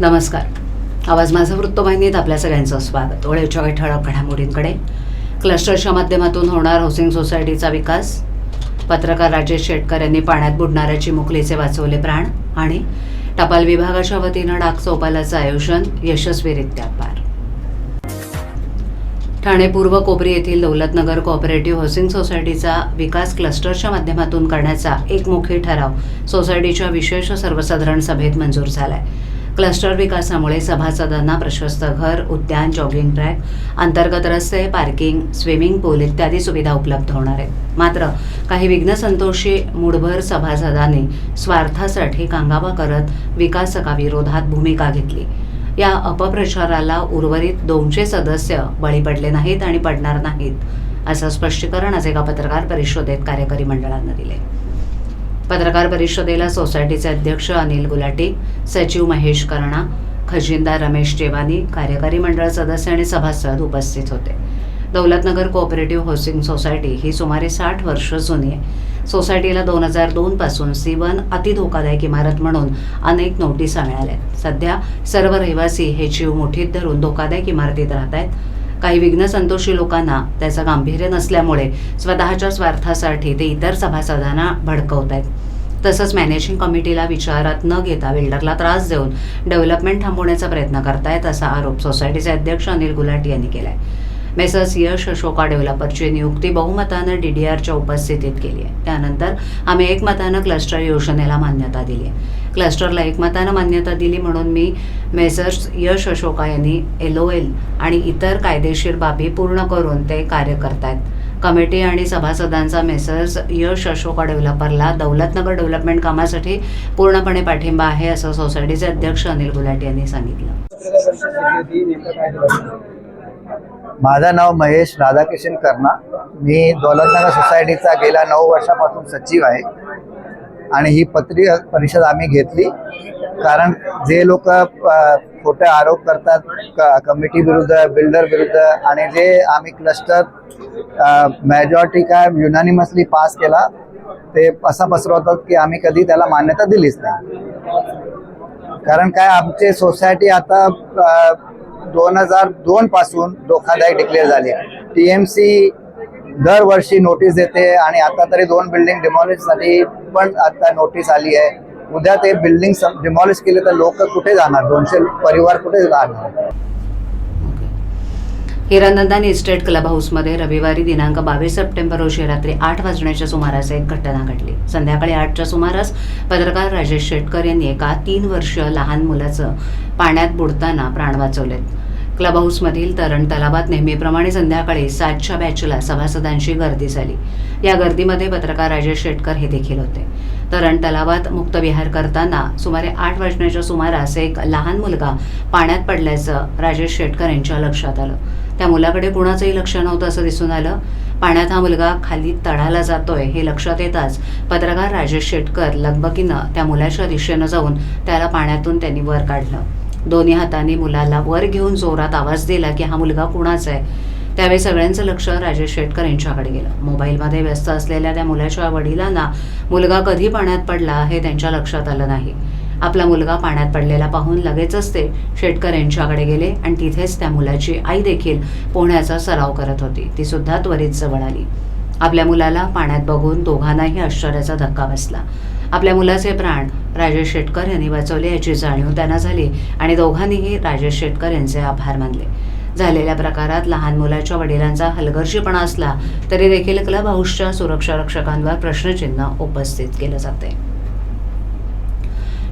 नमस्कार. आवाज माझा वृत्तवाहिनीत आपल्या सगळ्यांचं स्वागत. ओळ्याच्या काही ठळक घडामोडींकडे. क्लस्टरच्या माध्यमातून होणार हाऊसिंग सोसायटीचा विकास. पत्रकार राजेश शेटकर यांनी पाण्यात बुडणाऱ्या चिमुकलीचे वाचवले प्राण आणि टपाल विभागाच्या वतीनं डाक चौपालाचं आयोजन यशस्वीरित्या पार. ठाणे पूर्व कोपरी येथील दौलतनगर कोऑपरेटिव्ह हाऊसिंग सोसायटीचा विकास क्लस्टरच्या माध्यमातून करण्याचा एकमुखी ठराव सोसायटीच्या विशेष सर्वसाधारण सभेत मंजूर झालाय. क्लस्टर विकासामुळे सभासदांना प्रशस्त घर उद्यान जॉगिंग ट्रॅक अंतर्गत रस्ते पार्किंग स्विमिंग पूल इत्यादी सुविधा उपलब्ध होणार आहेत. मात्र काही विघ्नसंतोषी मूडभर सभासदांनी स्वार्थासाठी कांगावा करत विकासकाविरोधात भूमिका घेतली. या अपप्रचाराला उर्वरित दोनशे सदस्य बळी पडले नाहीत आणि पडणार नाहीत असं स्पष्टीकरण आज एका पत्रकार परिषदेत कार्यकारी मंडळानं दिले पत्रकार परिषदेला सोसायटीचे अध्यक्ष अनिल गुलाटी सचिव महेश कर्णा खजिनदार रमेश जेवानी कार्यकारी मंडळ सदस्य आणि सभासद उपस्थित होते. दौलतनगर कोऑपरेटिव्ह हाऊसिंग सोसायटी ही सुमारे साठ वर्ष जुनी आहे. सोसायटीला दोन हजार दोन पासून सी वन अतिधोकादायक इमारत म्हणून अनेक नोटिसा मिळाल्या आहेत. सध्या सर्व रहिवासी हे जीव मुठीत धरून धोकादायक इमारतीत राहत आहेत काही विघ्नसंतोषी लोकांना त्याचं गांभीर्य नसल्यामुळे स्वतःच्या स्वार्थासाठी ते इतर सभासदांना भडकवत आहेत तसंच मॅनेजिंग कमिटीला विचारात न घेता बिल्डरला त्रास देऊन डेव्हलपमेंट थांबवण्याचा प्रयत्न करतायत असा आरोप सोसायटीचे अध्यक्ष अनिल गुलाटी यांनी केला आहे मेसर्स यश अशोका डेव्हलपरची नियुक्ती बहुमतानं डी डी आरच्या उपस्थितीत केली आहे. त्यानंतर आम्ही एकमतानं क्लस्टर योजनेला मान्यता दिली आहे. क्लस्टरला एकमतानं मान्यता दिली म्हणून मी मेसर्स यश अशोका यांनी एल ओ एल आणि इतर कायदेशीर बाबी पूर्ण करून ते कार्य करतायत. कमिटी आणि सभासदांचा मेसर्स यश अशोका डेव्हलपरला दौलतनगर डेव्हलपमेंट कामासाठी पूर्णपणे पाठिंबा आहे असं सोसायटीचे अध्यक्ष अनिल गुलाटी यांनी सांगितलं. माझं नाव महेश राधाकिशन कर्णा. मी दौलतनगर सोसायटीचा गेल्या नऊ वर्षापासून सचिव आहे. आणि ही पत्री परिषद आम्ही घेतली. कारण जे लोक खोटे आरोप करतात क कमिटी विरुद्ध बिल्डर विरुद्ध आणि जे आम्ही क्लस्टर मेजॉरिटी काय युनानिमसली पास केला ते असा पसरवतात की आम्ही कधी त्याला मान्यता दिलीच नाही. कारण काय आमची सोसायटी आता दोन हजार दोन पासून धोकादायक डिक्लेअर झाली. टी एम सी दरवर्षी नोटीस देते आणि आता तरी दोन बिल्डिंग डिमॉलिशसाठी पण आता नोटीस आली आहे. उद्या ते बिल्डिंग डिमॉलिश केले तर लोक कुठे जाणार? दोनशे परिवार कुठे जाणार हिरानंदानी इस्टेट क्लब हाऊसमध्ये रविवारी दिनांक बावीस सप्टेंबर रोजी रात्री आठ वाजण्याच्या सुमारास एक घटना घडली. संध्याकाळी आठच्या सुमारास पत्रकार राजेश शेटकर यांनी एका तीन वर्ष लहान मुलाचं पाण्यात बुडताना प्राण वाचवलेत क्लब हाऊसमधील तरण तलावात नेहमीप्रमाणे संध्याकाळी सातच्या बॅचला सभासदांची गर्दी झाली. या गर्दीमध्ये पत्रकार राजेश शेटकर हे देखील होते. तरण तलावात मुक्तविहार करताना सुमारे आठ वाजण्याच्या सुमारास एक लहान मुलगा पाण्यात पडल्याचं राजेश शेटकर यांच्या लक्षात आलं. त्या मुलाकडे कुणाचंही लक्ष नव्हतं असं दिसून आलं. पाण्यात हा मुलगा खाली तळाला जातोय हे लक्षात येताच पत्रकार राजेश शेटकर लगबगीनं त्या मुलाच्या दिशेनं जाऊन त्याला पाण्यातून त्यांनी वर काढलं. दोन्ही हाताने मुलाला वर घेऊन जोरात आवाज दिला की हा मुलगा कुणाचा आहे? त्यावेळी सगळ्यांचं लक्ष राजेश शेटकर यांच्याकडे गेलं. मोबाईलमध्ये व्यस्त असलेल्या त्या मुलाच्या वडिलांना मुलगा कधी पाण्यात पडला हे त्यांच्या लक्षात आलं नाही. आपला मुलगा पाण्यात पडलेला पाहून लगेचच ते शेटकर यांच्याकडे गेले आणि तिथेच त्या मुलाची आई देखील पोहण्याचा सराव करत होती. ती सुद्धा त्वरित जवळ आली. आपल्या मुलाला पाण्यात बघून दोघांनाही आश्चर्याचा धक्का बसला. आपल्या मुलाचे प्राण राजेश शेटकर यांनी वाचवले याची जाणीव त्यांना झाली आणि दोघांनीही राजेश शेटकर यांचे आभार मानले. झालेल्या प्रकारात लहान मुलाच्या वडिलांचा हलगर्जीपणा असला तरी देखील क्लब हाऊसच्या सुरक्षा रक्षकांवर प्रश्नचिन्ह उपस्थित केलं जाते.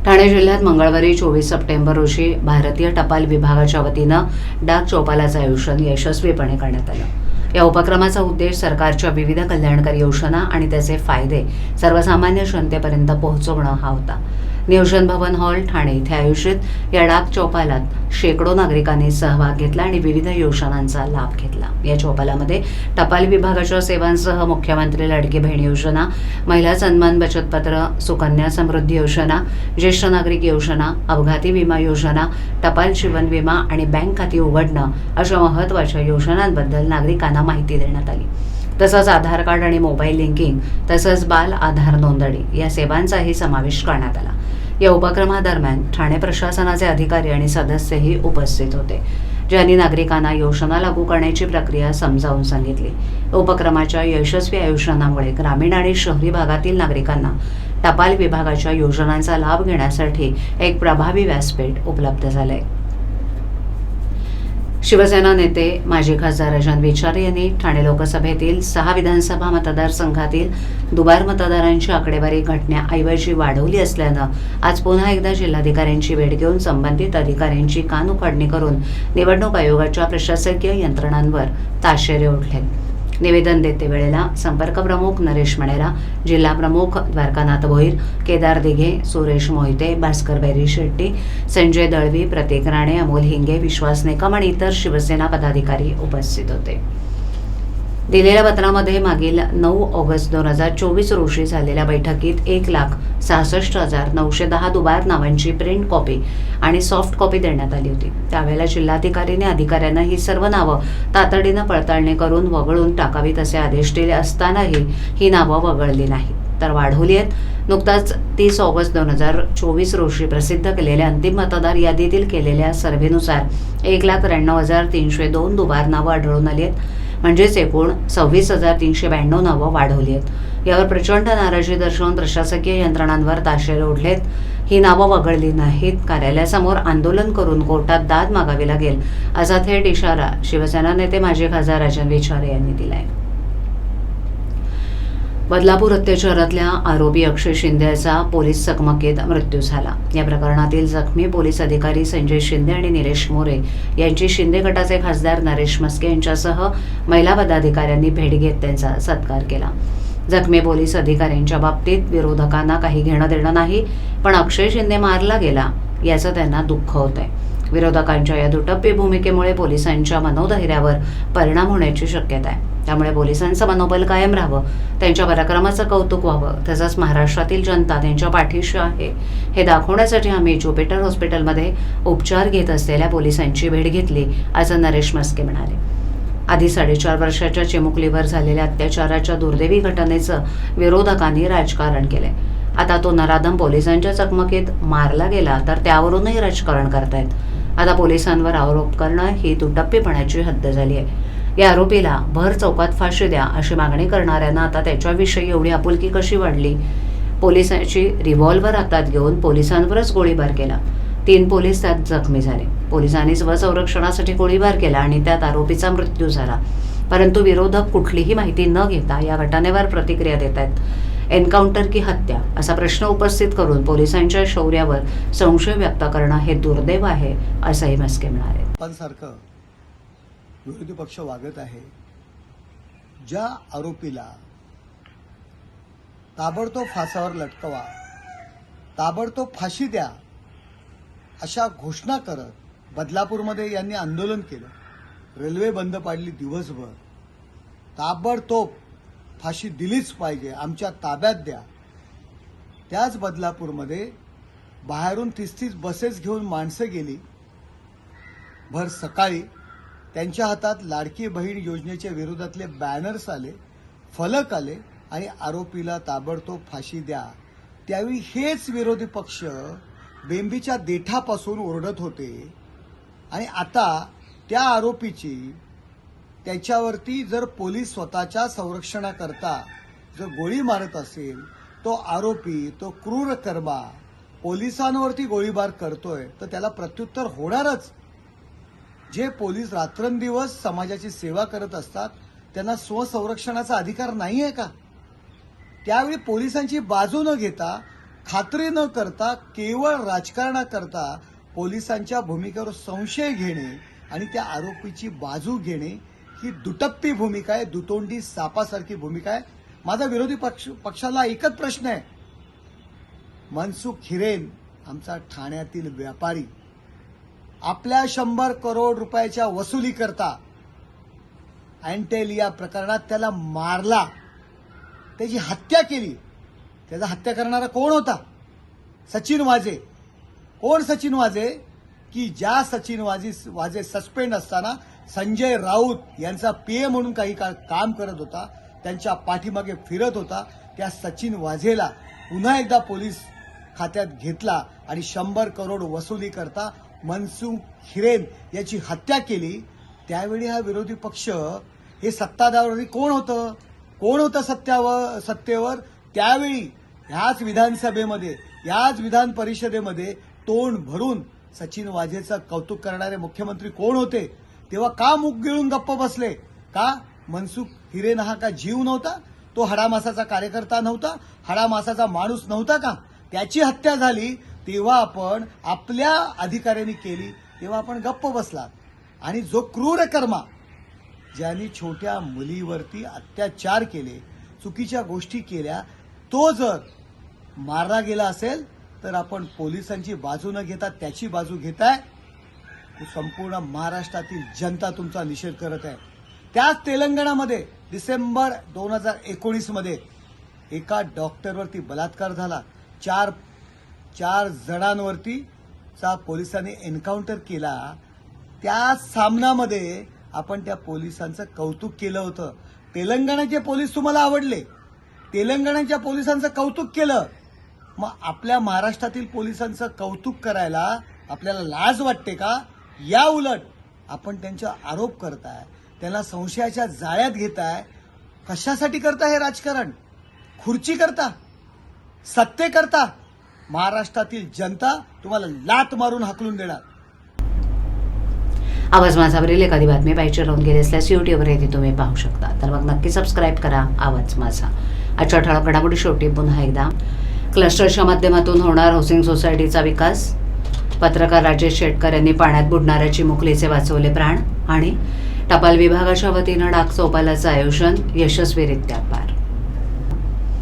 ठाणे जिल्ह्यात मंगळवारी चोवीस सप्टेंबर रोजी भारतीय टपाल विभागाच्या वतीनं डाक चौपालाचं आयोजन यशस्वीपणे करण्यात आलं. या उपक्रमाचा उद्देश सरकारच्या विविध कल्याणकारी योजना आणि त्याचे फायदे सर्वसामान्य जनतेपर्यंत पोहोचवणं हा होता. नियोजन भवन हॉल ठाणे इथे आयोजित या डाक चौपालात शेकडो नागरिकांनी सहभाग घेतला आणि विविध योजनांचा लाभ घेतला. या चौपालामध्ये टपाल विभागाच्या सेवांसह मुख्यमंत्री लाडकी बहीण योजना महिला सन्मान बचत पत्र सुकन्या समृद्धी योजना ज्येष्ठ नागरिक योजना अपघाती विमा योजना टपाल जीवन विमा आणि बँक खाती उघडणं अशा महत्त्वाच्या योजनांबद्दल नागरिकांना माहिती देण्यात आली. तसंच आधार कार्ड आणि मोबाईल लिंकिंग तसंच बाल आधार नोंदणी या सेवांचाही समावेश करण्यात आला. या उपक्रमादरम्यान ठाणे प्रशासनाचे अधिकारी आणि सदस्यही उपस्थित होते. ज्यांनी नागरिकांना योजना लागू करण्याची प्रक्रिया समजावून सांगितली. उपक्रमाच्या यशस्वी आयोजनामुळे ग्रामीण आणि शहरी भागातील नागरिकांना टपाल विभागाच्या योजनांचा लाभ घेण्यासाठी एक प्रभावी व्यासपीठ उपलब्ध झाले शिवसेना नेते माजी खासदार अजन विचारे यांनी ठाणे लोकसभेतील सहा विधानसभा मतदारसंघातील दुबार मतदारांची आकडेवारी घटण्याऐवजी वाढवली असल्यानं आज पुन्हा एकदा जिल्हाधिकाऱ्यांची भेट घेऊन संबंधित अधिकाऱ्यांची कानउघाडणी करून निवडणूक आयोगाच्या प्रशासकीय यंत्रणांवर ताशेरे ओढले. निवेदन देते वेळेला संपर्क प्रमुख नरेश मणेरा जिल्हा प्रमुख द्वारकानाथ भोईर केदार दिघे सुरेश मोहिते भास्कर बैरी शेट्टी संजय दळवी प्रतीक राणे अमोल हिंगे विश्वास नेकम आणि इतर शिवसेना पदाधिकारी उपस्थित होते. दिलेल्या पत्रामध्ये मागील नऊ ऑगस्ट दोन हजार चोवीस रोजी झालेल्या बैठकीत एक लाख सहासष्ट हजार नऊशे दहा दुबार नावांची प्रिंट कॉपी आणि सॉफ्ट कॉपी देण्यात आली होती. त्यावेळेला जिल्हाधिकारीने अधिकाऱ्यांना ही सर्व नावं तातडीनं पडताळणी करून वगळून टाकावीत असे आदेश दिले असतानाही ही नावं वगळली नाही तर वाढवली आहेत नुकताच तीस ऑगस्ट दोन हजार चोवीस रोजी प्रसिद्ध केलेल्या अंतिम मतदार यादीतील केलेल्या सर्व्हेनुसार एक लाख त्र्याण्णव हजार तीनशे दोन दुबार नावं आढळून आली आहेत. म्हणजेच एकूण सव्वीस हजार तीनशे ब्याण्णव नावं वाढवली आहेत. यावर प्रचंड नाराजी दर्शवून प्रशासकीय यंत्रणांवर ताशेरे ओढलेत. ही नावं वगळली नाहीत. कार्यालयासमोर आंदोलन करून कोर्टात दाद मागावी लागेल असा थेट इशारा शिवसेना नेते माजी खासदार राजन विचारे यांनी दिला आहे बदलापूर अत्याचारातल्या आरोपी अक्षय शिंदे याचा पोलीस चकमकीत मृत्यू झाला. या प्रकरणातील जखमी पोलीस अधिकारी संजय शिंदे आणि निलेश मोरे यांची शिंदे गटाचे खासदार नरेश मस्के यांच्यासह महिला पदाधिकाऱ्यांनी भेट घेत त्यांचा सत्कार केला. जखमी पोलीस अधिकाऱ्यांच्या बाबतीत विरोधकांना काही घेणं देणं नाही पण अक्षय शिंदे मारला गेला याचं त्यांना दुःख होतंय. आहे विरोधकांच्या या दुटप्पी भूमिकेमुळे पोलिसांच्या मनोधैर्यावर परिणाम होण्याची शक्यता आहे. त्यामुळे पोलिसांचं मनोबल कायम राहावं त्यांच्या पराक्रमाचं कौतुक व्हावं. तसंच महाराष्ट्रातील जनता त्यांच्या पाठीशी आहे. हे दाखवण्यासाठी आम्ही ज्युपिटर हॉस्पिटलमध्ये उपचार घेत असलेल्या पोलिसांची भेट घेतली असं नरेश मस्के म्हणाले. आधी साडेचार वर्षाच्या चिमुकलीवर झालेल्या अत्याचाराच्या दुर्दैवी घटनेचं विरोधकांनी राजकारण केलंय. आता तो नराधम पोलिसांच्या चकमकीत मारला गेला तर त्यावरूनही राजकारण करतायत. आता पोलिसांवर आरोप करणं ही दुटप्पीपणाची हद्द झाली आहे या आरोपीला भर चौकात फाशी द्या अशी मागणी करणाऱ्यांना आता त्याच्याविषयी एवढी आपुलकी कशी वाढली? पोलिसांची रिव्हॉल्व्हर हातात घेऊन पोलिसांवरच गोळीबार केला. तीन पोलीस त्यात जखमी झाले. पोलिसांनी स्वसंरक्षणासाठी गोळीबार केला आणि त्यात आरोपीचा मृत्यू झाला. परंतु विरोधक कुठलीही माहिती न घेता या घटनेवर प्रतिक्रिया देत आहेत एन्काउंटर की हत्या? असा प्रश्न उपस्थित करून पोलिसांच्या शौर्यावर संशय व्यक्त करणं हे दुर्दैव आहे असंही मस्के म्हणाले. सारखं विरोधी पक्ष वागत आहे ज्या आरोपीला ताबडतोब फासावर लटकवा ताबडतोब फाशी द्या अशा घोषणा करत बदलापूरमध्ये यांनी आंदोलन केलं. रेल्वे बंद पाडली दिवसभर. ताबडतोब फाशी दिलीच पाहिजे आमच्या ताब्यात द्या. त्याच बदलापूरमध्ये बाहेरून तीस तीस बसेस घेऊन माणसं गेली. भर सकाळी त्यांच्या हातात लाडकी बहीण योजनेच्या विरोधातले बॅनर्स आले फलक आले आणि आरोपीला ताबडतोब फाशी द्या. त्यावेळी हेच विरोधी पक्ष बेंबीच्या देठापासून ओरडत होते. आणि आता त्या आरोपीची त्याच्यावरती जर पोलीस स्वतःच्या संरक्षणाकरता जर गोळी मारत असेल तो आरोपी तो क्रूर कर्मा पोलिसांवरती गोळीबार करतोय तर त्याला प्रत्युत्तर होणारच. जे पोलीस रात्रंदिवस समाजाची सेवा करत असतात त्यांना स्वसंरक्षणाचा अधिकार नाही आहे का? त्यावेळी पोलिसांची बाजू न घेता खात्री न करता केवळ राजकारणाकरता पोलिसांच्या भूमिकेवर संशय घेणे आणि त्या आरोपीची बाजू घेणे ही दुटप्पी भूमिका आहे दुतोंडी सापासारखी भूमिका आहे. माझा विरोधी पक्ष पक्षाला एकच प्रश्न आहे. मनसुख हिरेन आमचा ठाण्यातील व्यापारी आपल्या शंभर करोड रुपयाच्या वसुली करता अँटेलिया प्रकरणात त्याला मारला. त्याची हत्या केली. त्याचा हत्या करणारा कोण होता? सचिन वाजे कोण सचिन वाजे की ज्या सचिन वाजे वाजे सस्पेंड असताना संजय राऊत यांचा पीए म्हणून काही का काम करत होता. त्यांच्या पाठीमागे फिरत होता. त्या सचिन वाझेला पुन्हा एकदा पोलीस खात्यात घेतला आणि शंभर करोड वसुली करता मनसुख हिरेन याची हत्या केली त्यावेळी हा विरोधी पक्ष हे सत्ताधारी कोण होतं? कोण होतं सत्यावर सत्तेवर? त्यावेळी ह्याच विधानसभेमध्ये याच विधान परिषदेमध्ये तोंड भरून सचिन वाझेचं कौतुक करणारे मुख्यमंत्री कोण होते? तेव्हा का मुख गिळून गप्प बसले? का? मनसुख हिरेन हा का जीव नव्हता? तो हडामासाचा कार्यकर्ता नव्हता? हडामासाचा माणूस नव्हता का? त्याची हत्या झाली तेव्हा आपण आपल्या अधिकाऱ्यांनी केली तेव्हा आपण गप्प बसलात. आणि जो क्रूर कर्मा ज्यांनी छोट्या मुलीवरती अत्याचार केले चुकीच्या गोष्टी केल्या तो जर मारला गेला असेल तर आपण पोलिसांची बाजू न घेता त्याची बाजू घेताय. तो संपूर्ण महाराष्ट्रातील जनता तुमचा निषेध करत आहे. त्याच तेलंगणामध्ये डिसेंबर दोन हजार एकोणीसमध्ये एका डॉक्टरवरती बलात्कार झाला. चार चार जणांवरती चा पोलिसांनी एन्काउंटर केला त्या सामनामध्ये आपण त्या पोलिसांचं कौतुक केलं होतं. तेलंगणाचे पोलीस तुम्हाला आवडले तेलंगणाच्या पोलिसांचं कौतुक केलं. मग आपल्या महाराष्ट्रातील पोलिसांचं कौतुक करायला आपल्याला लाज वाटते का? या उलट आपण त्यांच्यावर आरोप करताय त्यांना संशयाच्या जाळ्यात घेताय. कशासाठी करता हे राजकारण? खुर्ची करता? सत्ते करता? महाराष्ट्रातील जनता तुम्हाला लात मारून हाकलून देणार. आवाज माझावरील एखादी बातमी पाहिजे राहून गेली असल्यास यूट्यूबवर येथे तुम्ही पाहू शकता. तर मग नक्की सबस्क्राईब करा आवाज माझा. आजच्या ठळक घडामोडी शेवटी पुन्हा एकदा. क्लस्टरच्या माध्यमातून होणार हाऊसिंग सोसायटीचा विकास. पत्रकार राजेश शेटकर यांनी पाण्यात बुडणाऱ्या चिमुकलीचे वाचवले प्राण आणि टपाल विभागाच्या वतीनं डाक चौपालाचं आयोजन यशस्वीरित्या पार.